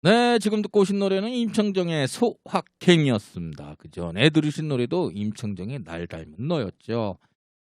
네, 지금 듣고 오신 노래는 임청정의 소확행이었습니다. 그 전에 들으신 노래도 임청정의 날 닮은 너였죠.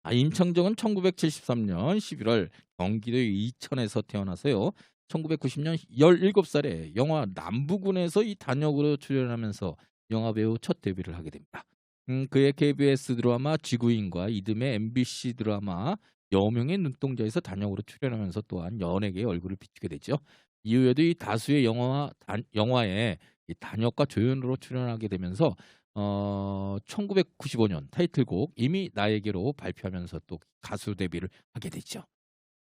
아, 임청정은 1973년 11월 경기도 이천에서 태어나서요. 1990년 17살에 영화 남부군에서 이 단역으로 출연하면서 영화배우 첫 데뷔를 하게 됩니다. 음, 그의 KBS 드라마 지구인과 이듬해 MBC 드라마 여명의 눈동자에서 단역으로 출연하면서 또한 연예계의 얼굴을 비추게 되죠. 이후에도 이 다수의 영화 단, 영화에 이 단역과 조연으로 출연하게 되면서 어, 1995년 타이틀곡 이미 나에게로 발표하면서 또 가수 데뷔를 하게 되죠.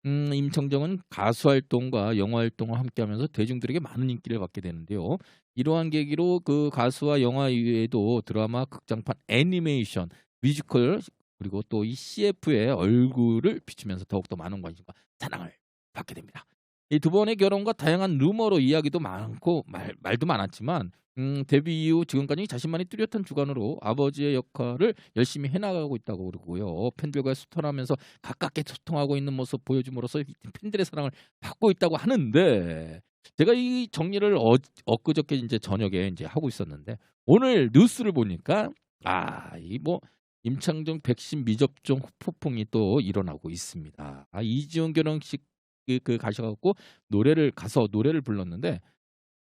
음, 임청정은 가수 활동과 영화 활동을 함께하면서 대중들에게 많은 인기를 받게 되는데요. 이러한 계기로 그 가수와 영화 이외에도 드라마, 극장판, 애니메이션, 뮤지컬 그리고 또 이 CF의 얼굴을 비추면서 더욱더 많은 관심과 사랑을 받게 됩니다. 이 두 번의 결혼과 다양한 루머로 이야기도 많고 말, 말도 많았지만 음, 데뷔 이후 지금까지 자신만의 뚜렷한 주관으로 아버지의 역할을 열심히 해나가고 있다고 그러고요. 팬들과 소통하면서 가깝게 소통하고 있는 모습 보여줌으로써 이 팬들의 사랑을 받고 있다고 하는데 제가 이 정리를 어, 엊그저께 이제 저녁에 이제 하고 있었는데 오늘 뉴스를 보니까 아, 이 뭐 임창정 백신 미접종 후폭풍이 또 일어나고 있습니다. 아, 이지훈 결혼식 그, 그 가셔갖고 노래를 가서 노래를 불렀는데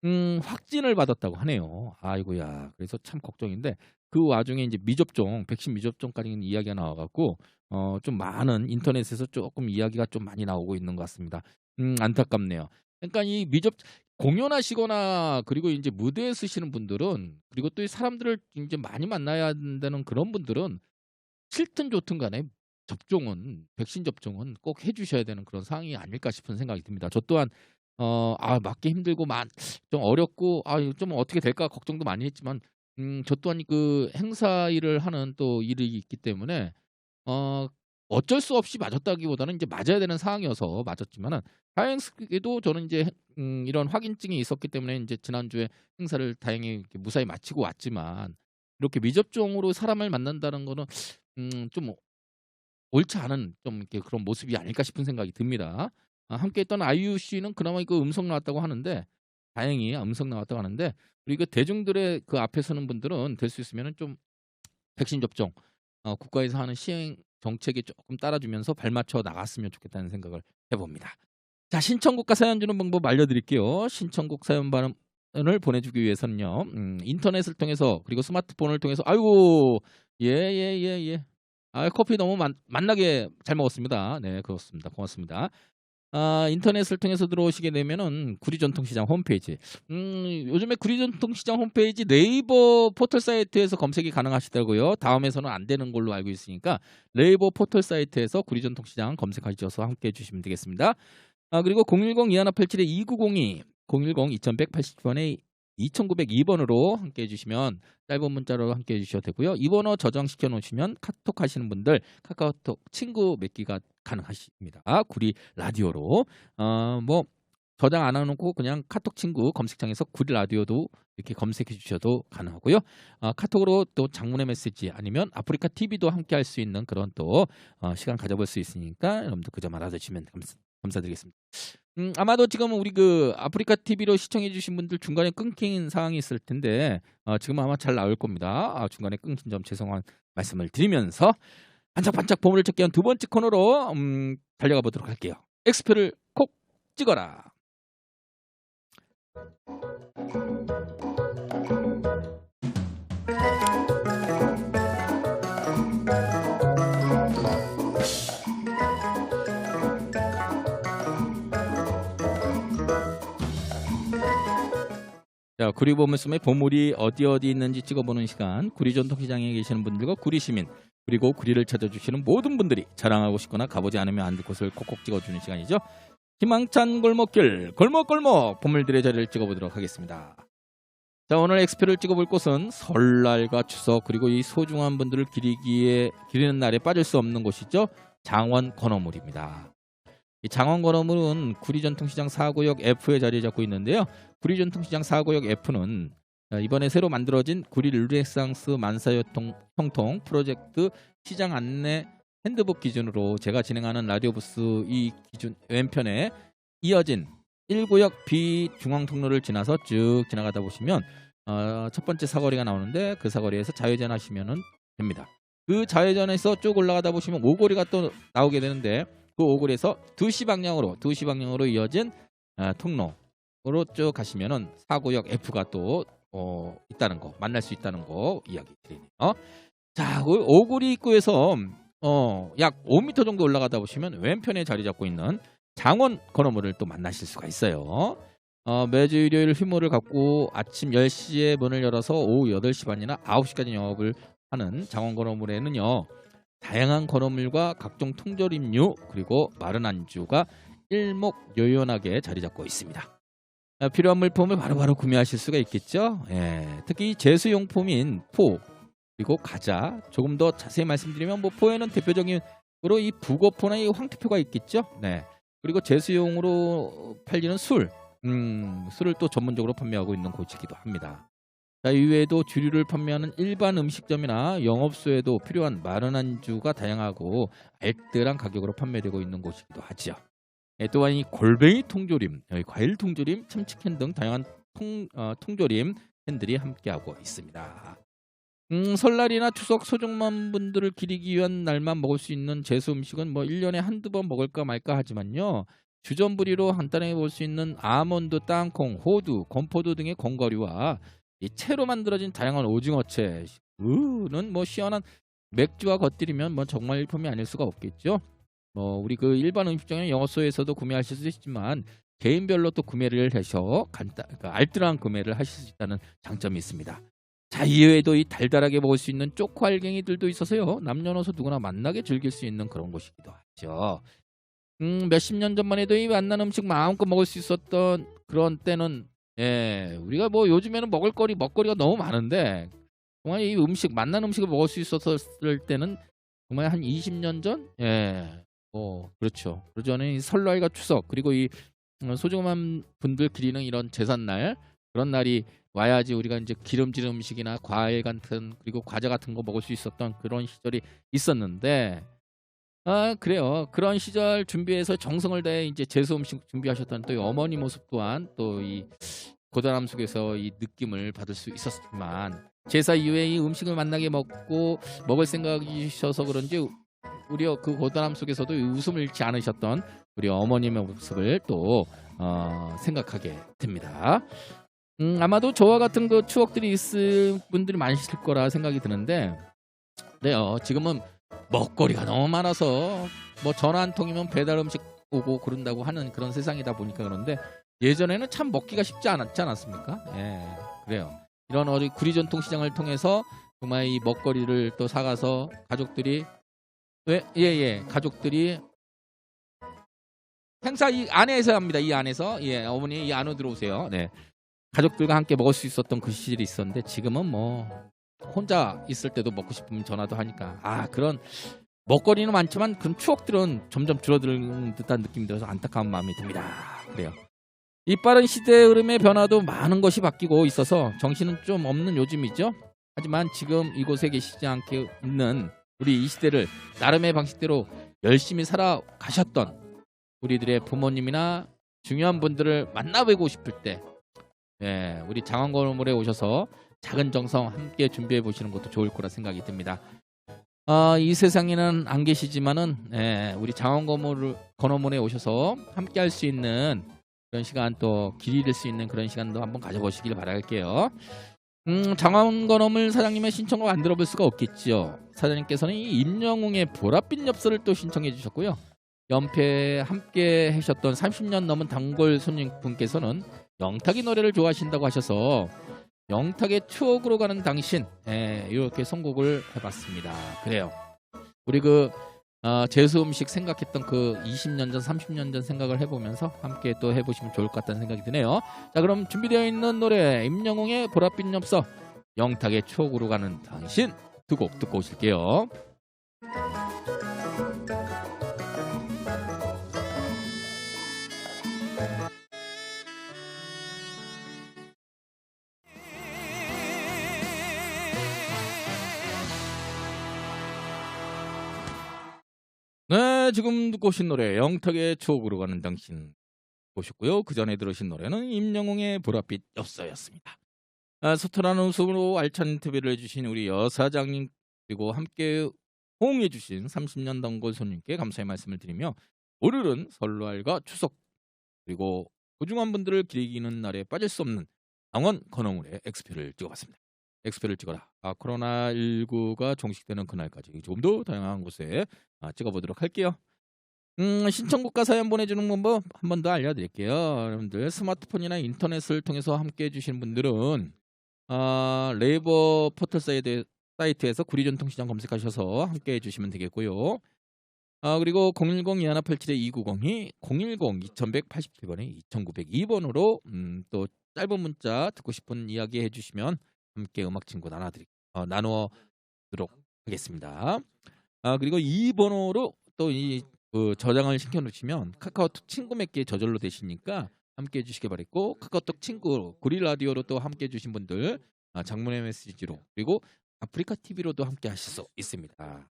음, 확진을 받았다고 하네요. 아이고야. 그래서 참 걱정인데 그 와중에 이제 미접종, 백신 미접종까지 이야기가 나와갖고 어, 좀 많은 인터넷에서 조금 이야기가 좀 많이 나오고 있는 것 같습니다. 음, 안타깝네요. 그러니까 이 미접 공연하시거나 그리고 이제 무대에 쓰시는 분들은 그리고 또 이 사람들을 이제 많이 만나야 된다는 그런 분들은 싫든 좋든 간에 접종은 백신 접종은 꼭 해주셔야 되는 그런 상황이 아닐까 싶은 생각이 듭니다. 저 또한 어, 아 맞기 힘들고 만, 좀 어렵고 아좀 어떻게 될까 걱정도 많이 했지만 음, 저 또한 그 행사 일을 하는 또 일이 있기 때문에 어, 어쩔 수 없이 맞았다기보다는 이제 맞아야 되는 상황이어서 맞았지만은 다행스게도 저는 이제 음, 이런 확인증이 있었기 때문에 이제 지난주에 행사를 다행히 무사히 마치고 왔지만 이렇게 미접종으로 사람을 만난다는 거는 음, 좀 옳지 않은 좀 이렇게 그런 모습이 아닐까 싶은 생각이 듭니다. 아, 함께 했던 아이유 씨는 그나마 그 음성 나왔다고 하는데 다행히 음성 나왔다고 하는데 우리 그 대중들의 그 앞에 서는 분들은 될 수 있으면은 좀 백신 접종 어, 국가에서 하는 시행 정책에 조금 따라주면서 발맞춰 나갔으면 좋겠다는 생각을 해봅니다. 자 신청곡과 사연 주는 방법 알려드릴게요. 신청곡 사연 반응을 보내주기 위해서는요 음, 인터넷을 통해서 그리고 스마트폰을 통해서 아이고 예예예 예, 아 커피 너무 만, 만나게 잘 먹었습니다. 네 그렇습니다. 고맙습니다. 아, 인터넷을 통해서 들어오시게 되면은 구리전통시장 홈페이지. 음, 요즘에 구리전통시장 홈페이지 네이버 포털 사이트에서 검색이 가능하시더라고요. 다음에서는 안 되는 걸로 알고 있으니까 네이버 포털 사이트에서 구리전통시장 검색하셔서 함께 해주시면 되겠습니다. 아, 그리고 010-2187-2902, 010-2180번에 2902번으로 함께 해주시면 짧은 문자로 함께 해주셔도 되고요. 이 번호 저장시켜 놓으시면 카톡 하시는 분들 카카오톡 친구 맺기가 가능하십니다. 아, 구리 라디오로 어, 뭐 저장 안 해놓고 그냥 카톡 친구 검색창에서 구리 라디오도 이렇게 검색해 주셔도 가능하고요. 어, 카톡으로 또 장문의 메시지 아니면 아프리카 TV도 함께 할 수 있는 그런 또 어, 시간 가져볼 수 있으니까 여러분들 그점 알아주시면 감사, 감사드리겠습니다. 음, 아마도 지금 우리 그 아프리카 TV로 시청해 주신 분들 중간에 끊긴 상황이 있을 텐데 어, 지금 아마 잘 나올 겁니다. 아, 중간에 끊긴 점 죄송한 말씀을 드리면서 반짝반짝 보물을 찾기 위한 두 번째 코너로 음, 달려가 보도록 할게요. 엑스표를 콕 찍어라. 자, 구리 보물섬의 보물이 어디 어디 있는지 찍어보는 시간. 구리 전통시장에 계시는 분들과 구리 시민 그리고 구리를 찾아주시는 모든 분들이 자랑하고 싶거나 가보지 않으면 안 될 곳을 콕콕 찍어주는 시간이죠. 희망찬 골목길 골목골목 보물들의 자리를 찍어보도록 하겠습니다. 자 오늘 엑스표를 찍어볼 곳은 설날과 추석 그리고 이 소중한 분들을 기리기에 기리는 날에 빠질 수 없는 곳이죠. 장원 건어물입니다. 이 장원 건어물은 구리전통시장 4구역 F에 자리 잡고 있는데요. 구리전통시장 4구역 F는 자, 이번에 새로 만들어진 구리 르네상스 만사교통 형통 프로젝트 시장 안내 핸드북 기준으로 제가 진행하는 라디오 부스 이 기준 왼편에 이어진 1구역 비중앙통로를 지나서 쭉 지나가다 보시면 어, 첫 번째 사거리가 나오는데 그 사거리에서 좌회전 하시면 됩니다. 그 좌회전에서 쭉 올라가다 보시면 오거리가 또 나오게 되는데 그 오거리에서 2시 방향으로 2시 방향으로 이어진 아, 통로로 쭉 가시면은 4구역 F가 또 어, 있다는 거 만날 수 있다는 거 이야기 드리네요. 자, 그 오구리 입구에서 어, 약 5m 정도 올라가다 보시면 왼편에 자리 잡고 있는 장원 건어물을 또 만나실 수가 있어요. 어, 매주 일요일 휴무를 갖고 아침 10시에 문을 열어서 오후 8시 반이나 9시까지 영업을 하는 장원 건어물에는요. 다양한 건어물과 각종 통조림류 그리고 마른 안주가 일목요연하게 자리 잡고 있습니다. 아, 필요한 물품을 바로 바로 구매하실 수가 있겠죠. 예, 특히 제수용품인 포 그리고 과자 조금 더 자세히 말씀드리면 뭐 포에는 대표적인 으로 이 북어포나 이 황태표가 있겠죠. 네. 그리고 제수용으로 팔리는 술, 음, 술을 또 전문적으로 판매하고 있는 곳이기도 합니다. 자, 이외에도 주류를 판매하는 일반 음식점이나 영업소에도 필요한 마른 안주가 다양하고 알뜰한 가격으로 판매되고 있는 곳이기도 하지요. 예, 또한 이 골뱅이 통조림, 과일 통조림, 참치캔 등 다양한 통, 어, 통조림 캔들이 함께하고 있습니다. 음, 설날이나 추석 소중한 분들을 기리기 위한 날만 먹을 수 있는 제수 음식은 뭐 1년에 한두 번 먹을까 말까 하지만요. 주전부리로 간단하게 볼수 있는 아몬드, 땅콩, 호두, 건포도 등의 건거류와 이 채로 만들어진 다양한 오징어채, 으는 뭐 시원한 맥주와 겉들이면 뭐 정말 일품이 아닐 수가 없겠죠. 뭐 우리 그 일반 음식점의 영업소에서도 구매하실 수 있지만 개인별로 또 구매를 해서 간단, 그러니까 알뜰한 구매를 하실 수 있다는 장점이 있습니다. 자 이외에도 이 달달하게 먹을 수 있는 쪼코알갱이들도 있어서요 남녀노소 누구나 만나게 즐길 수 있는 그런 곳이기도 하죠. 음 몇십 년 전만 해도 이 맛난 음식 마음껏 먹을 수 있었던 그런 때는 예 우리가 뭐 요즘에는 먹을거리 먹거리가 너무 많은데 정말 이 음식 맛난 음식을 먹을 수 있었을 때는 정말 한 20년 전? 예. 어, 그렇죠. 그이 설날과 추석 그리고 이 어, 소중한 분들 기리는 이런 제삿날 그런 날이 와야지 우리가 이제 기름진 음식이나 과일 같은 그리고 과자 같은 거 먹을 수 있었던 그런 시절이 있었는데 아 그래요 그런 시절 준비해서 정성을 다해 이제 제수 음식 준비하셨던 또이 어머니 모습 또한 또 이 고단함 속에서 이 느낌을 받을 수 있었지만 제사 이후에 이 음식을 만나게 먹고 먹을 생각이셔서 그런지 우리 그 고단함 속에서도 이 웃음을 잃지 않으셨던 우리 어머님의 모습을 또 어, 생각하게 됩니다. 음, 아마도 저와 같은 그 추억들이 있을 분들이 많으실 거라 생각이 드는데, 네요. 지금은 먹거리가 너무 많아서 뭐 전화 한 통이면 배달 음식 오고 그런다고 하는 그런 세상이다 보니까 그런데 예전에는 참 먹기가 쉽지 않았지 않았습니까? 예, 그래요. 이런 어디 구리 전통 시장을 통해서 정말 이 먹거리를 또 사가서 가족들이 왜? 예, 예. 가족들이 행사 이 안에서 합니다. 이 안에서. 예, 어머니 이 안으로 들어오세요. 네. 가족들과 함께 먹을 수 있었던 그 시절이 있었는데 지금은 뭐 혼자 있을 때도 먹고 싶으면 전화도 하니까 아 그런 먹거리는 많지만 그런 추억들은 점점 줄어드는 듯한 느낌이 들어서 안타까운 마음이 듭니다. 그래요. 이 빠른 시대의 흐름의 변화도 많은 것이 바뀌고 있어서 정신은 좀 없는 요즘이죠. 하지만 지금 이곳에 계시지 않게 있는 우리 이 시대를 나름의 방식대로 열심히 살아가셨던 우리들의 부모님이나 중요한 분들을 만나뵈고 싶을 때 예, 우리 장안건물에 오셔서 작은 정성 함께 준비해 보시는 것도 좋을 거라 생각이 듭니다. 아, 이 세상에는 안 계시지만은 예, 우리 장안건물 건어물에 오셔서 함께 할 수 있는 그런 시간 또 길이 될 수 있는 그런 시간도 한번 가져보시길 바랄게요. 음, 장안건어물 사장님의 신청을 안 들어볼 수가 없겠지요. 사장님께서는 이 임영웅의 보랏빛 엽서를 또 신청해 주셨고요. 연패 함께 하셨던 30년 넘은 단골 손님분께서는 영탁이 노래를 좋아하신다고 하셔서 영탁의 추억으로 가는 당신 예, 이렇게 선곡을 해봤습니다. 그래요. 우리 그 어, 제수 음식 생각했던 그 20년 전, 30년 전 생각을 해보면서 함께 또 해보시면 좋을 것 같다는 생각이 드네요. 자, 그럼 준비되어 있는 노래 임영웅의 보랏빛 엽서, 영탁의 추억으로 가는 당신 두 곡 듣고 오실게요. 네, 지금 듣고 오신 노래 영탁의 추억으로 가는 당신 보셨고요. 그 전에 들으신 노래는 임영웅의 보랏빛 엽서였습니다. 아, 소탈한 웃음으로 알찬 인터뷰를 해주신 우리 여사장님 그리고 함께 호응해주신 30년 단골 손님께 감사의 말씀을 드리며 오늘은 설날과 추석 그리고 소중한 분들을 기리기는 날에 빠질 수 없는 강원 건어물의 엑스표를 찍어봤습니다. 엑스표를 찍어라. 아, 코로나19가 종식되는 그날까지 조금 더 다양한 곳에 아, 찍어보도록 할게요. 음, 신청곡과 사연 보내주는 방법 한 번 더 알려드릴게요. 여러분들 스마트폰이나 인터넷을 통해서 함께 해주시는 분들은 아, 네이버 포털 사이트, 사이트에서 구리전통시장 검색하셔서 함께 해주시면 되겠고요. 아, 그리고 010-2187-2902, 010-2187번에 2902번으로 음, 또 짧은 문자 듣고 싶은 이야기 해주시면 함께 음악 친구 나눠드리, 어, 나누도록 하겠습니다. 아, 그리고 이 번호로 또이 그 저장을 시켜놓으시면 카카오톡 친구 맺기에 저절로 되시니까 함께 해주시기 바랬고 카카오톡 친구 구리 라디오로 또 함께 해주신 분들 아, 장문의 메시지로 그리고 아프리카 TV로도 함께 하실 수 있습니다.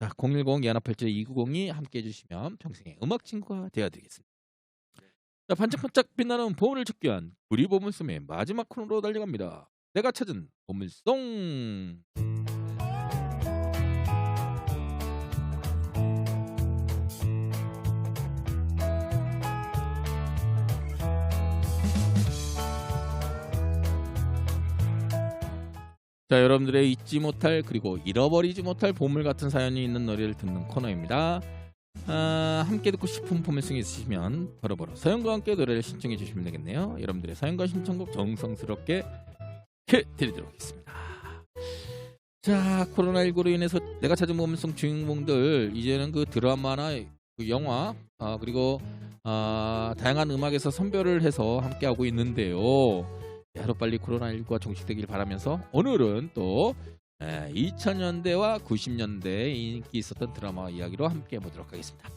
자, 010 연합팔제 2902 함께 해주시면 평생의 음악 친구가 되어드리겠습니다. 자, 반짝반짝 빛나는 보물을 찾기 위한 구리 보물섬의 마지막 코너로 달려갑니다. 내가 찾은 보물송. 자, 여러분들의 잊지 못할 그리고 잃어버리지 못할 보물 같은 사연이 있는 노래를 듣는 코너입니다. 아, 함께 듣고 싶은 보물송이 있으시면 바로바로 사연과 함께 노래를 신청해 주시면 되겠네요. 여러분들의 사연과 신청곡 정성스럽게 드리도록 하겠습니다. 자, 코로나19로 인해서 내가 찾은 보물송 주인공들 이제는 그 드라마나 그 영화 아, 그리고 아, 다양한 음악에서 선별을 해서 함께 하고 있는데요. 하루빨리 코로나19가 종식되길 바라면서 오늘은 또 2000년대와 90년대에 인기 있었던 드라마 이야기로 함께 해보도록 하겠습니다.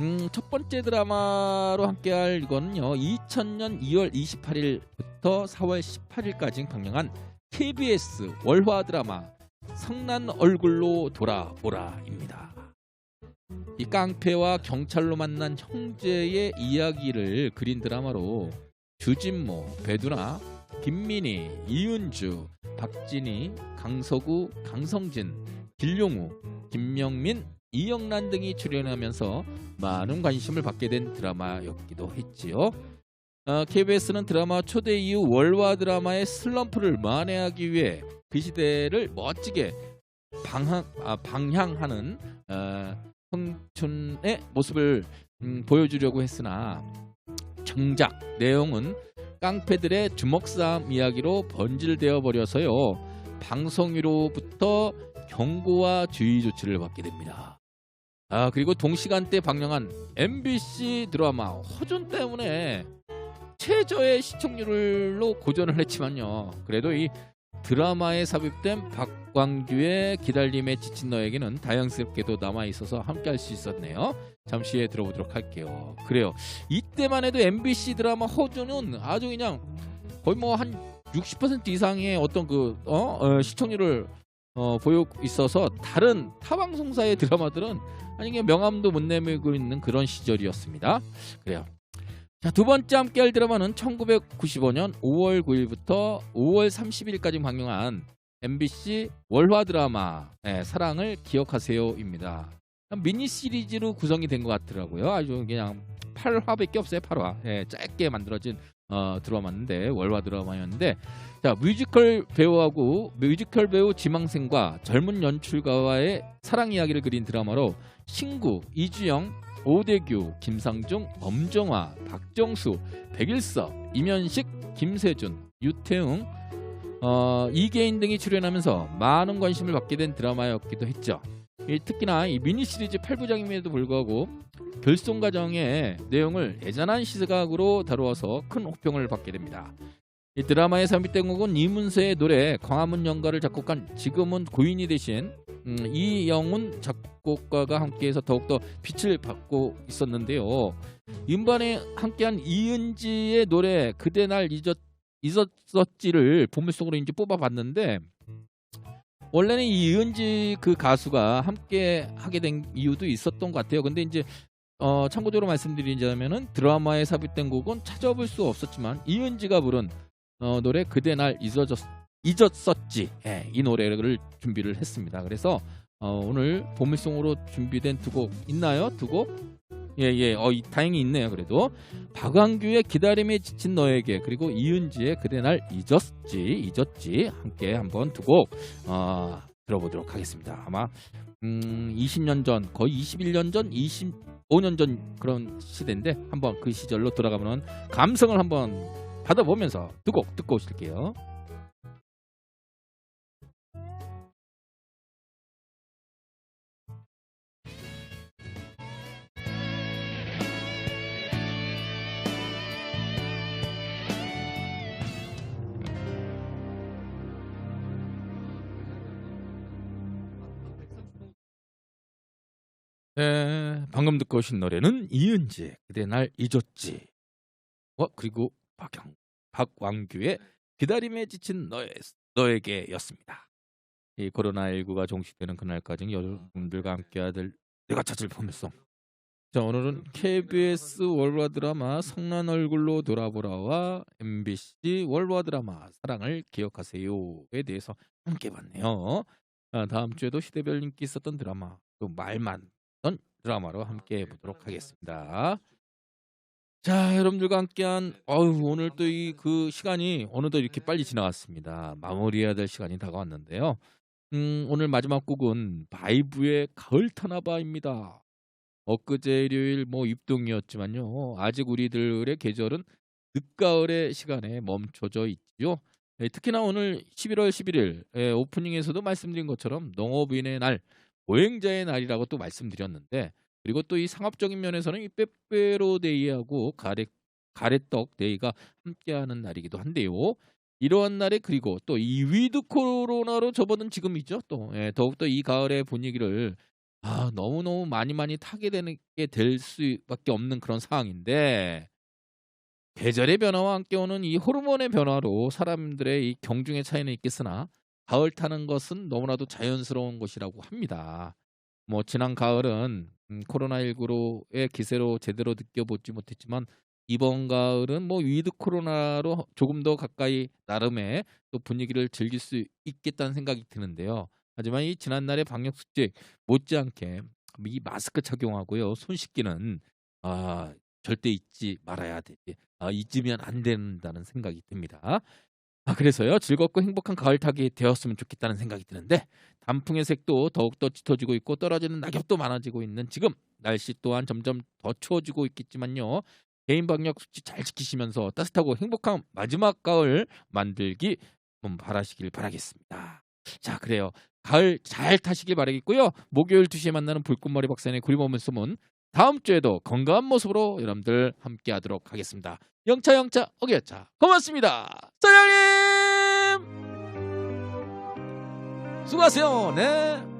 음, 첫 번째 드라마로 함께할 이거는요. 2000년 2월 28일부터 4월 18일까지 방영한 KBS 월화 드라마 성난 얼굴로 돌아오라입니다. 이 깡패와 경찰로 만난 형제의 이야기를 그린 드라마로 주진모, 배두나, 김민희, 이은주, 박진희, 강서구, 강성진, 길용우, 김명민, 이영란 등이 출연하면서 많은 관심을 받게 된 드라마였기도 했지요. 어, KBS는 드라마 초대 이후 월화 드라마의 슬럼프를 만회하기 위해 그 시대를 멋지게 방향, 아, 방향하는 어, 청춘의 모습을 음, 보여주려고 했으나 정작 내용은 깡패들의 주먹 싸움 이야기로 번질되어 버려서요. 방송위로부터 경고와 주의 조치를 받게 됩니다. 아 그리고 동시간대 방영한 MBC 드라마 허준 때문에 최저의 시청률로 고전을 했지만요. 그래도 이 드라마에 삽입된 박광규의 기다림에 지친 너에게는 다양스럽게도 남아 있어서 함께 할 수 있었네요. 잠시 후에 들어보도록 할게요. 그래요. 이때만 해도 MBC 드라마 허준은 아주 그냥 거의 뭐 한 60% 이상의 어떤 그 어? 어, 시청률을 어, 보여 있어서 다른 타 방송사의 드라마들은 아니 그냥 명함도 못 내밀고 있는 그런 시절이었습니다. 그래요. 자, 두 번째 함께 할 드라마는 1995년 5월 9일부터 5월 30일까지 방영한 MBC 월화 드라마 네, 사랑을 기억하세요입니다. 미니 시리즈로 구성이 된 것 같더라고요. 아주 그냥 8화밖에 없어요. 8화. 네, 짧게 만들어진 어, 드라마인데 월화 드라마였는데 자 뮤지컬 배우하고 뮤지컬 배우 지망생과 젊은 연출가와의 사랑 이야기를 그린 드라마로 신구 이주영 오대규, 김상중, 엄정화, 박정수, 백일서, 이면식, 김세준, 유태웅, 어, 이계인 등이 출연하면서 많은 관심을 받게 된 드라마였기도 했죠. 이, 특히나 이 미니 시리즈 8부작임에도 불구하고 결송 과정의 내용을 애잔한 시각으로 다루어서 큰 호평을 받게 됩니다. 이 드라마의 삽입된 곡은 이문세의 노래 광화문 연가를 작곡한 지금은 고인이 되신 음, 이영훈 작곡가가 함께해서 더욱더 빛을 받고 있었는데요. 음반에 함께한 이은지의 노래 그대 날 잊었, 잊었었지를 보물송으로 이제 뽑아봤는데 원래는 이은지 그 가수가 함께 하게 된 이유도 있었던 것 같아요. 근데 이제 어, 참고적으로 말씀드리자면은 드라마에 삽입된 곡은 찾아볼 수 없었지만 이은지가 부른 어, 노래 그대 날 잊어졌, 잊었었지 예, 이 노래를 준비를 했습니다. 그래서 어, 오늘 보물송으로 준비된 두 곡 있나요? 두 곡? 예 예 어 이- 다행히 있네요 그래도 박완규의 기다림에 지친 너에게 그리고 이은지의 그대 날 잊었지 잊었지 함께 한번 두 곡 어, 들어보도록 하겠습니다 아마 음, 20년 전 거의 21년 전 25년 전 그런 시대인데 한번 그 시절로 돌아가면 감성을 한번 받아보면서 두 곡 듣고 오실게요 네, 방금 듣고 오신 노래는 이은지 그대 날 잊었지. 어 그리고 박영 박왕규의 기다림에 지친 너의 너에게였습니다. 이 코로나 19가 종식되는 그날까지 여러분들과 함께하들 내가 찾을 보면서 자 오늘은 KBS 월화 드라마 성난 얼굴로 돌아보라와 MBC 월화 드라마 사랑을 기억하세요에 대해서 함께 봤네요. 아, 다음 주에도 시대별 인기 있었던 드라마 또 말만 던 드라마로 함께 해보도록 하겠습니다. 자, 여러분들과 함께한 어우, 오늘 또 이 그 시간이 어느덧 이렇게 빨리 지나갔습니다. 마무리해야 될 시간이 다가왔는데요. 음, 오늘 마지막 곡은 바이브의 가을 타나바입니다. 엊그제 일요일 뭐 입동이었지만요. 아직 우리들의 계절은 늦가을의 시간에 멈춰져 있지요. 예, 특히나 오늘 11월 11일 예, 오프닝에서도 말씀드린 것처럼 농업인의 날, 보행자의 날이라고 또 말씀드렸는데 그리고 또 이 상업적인 면에서는 이 빼빼로 데이하고 가래 가래떡 데이가 함께하는 날이기도 한데요. 이러한 날에 그리고 또 이 위드 코로나로 접어든 지금이죠. 또 예, 더욱더 이 가을의 분위기를 아, 너무너무 많이 많이 타게 되는 게 될 수밖에 없는 그런 상황인데 계절의 변화와 함께 오는 이 호르몬의 변화로 사람들의 이 경중의 차이는 있겠으나 가을 타는 것은 너무나도 자연스러운 것이라고 합니다. 뭐 지난 가을은 음, 코로나19로의 기세로 제대로 느껴보지 못했지만 이번 가을은 뭐 위드 코로나로 조금 더 가까이 나름의 또 분위기를 즐길 수 있겠다는 생각이 드는데요. 하지만 이 지난날의 방역 수칙 못지않게 이 마스크 착용하고요, 손 씻기는 아 절대 잊지 말아야 되지, 아, 잊으면 안 된다는 생각이 듭니다. 아 그래서요 즐겁고 행복한 가을 타기 되었으면 좋겠다는 생각이 드는데 단풍의 색도 더욱더 짙어지고 있고 떨어지는 낙엽도 많아지고 있는 지금 날씨 또한 점점 더 추워지고 있겠지만요 개인 방역 수칙 잘 지키시면서 따뜻하고 행복한 마지막 가을 만들기 좀 바라시길 바라겠습니다. 자 그래요 가을 잘 타시길 바라겠고요 목요일 2시에 만나는 불꽃머리 박사의 구리보면 소문 다음 주에도 건강한 모습으로 여러분들 함께하도록 하겠습니다. 영차 영차 어기여차. 고맙습니다. 사장님! 수고하세요. 네.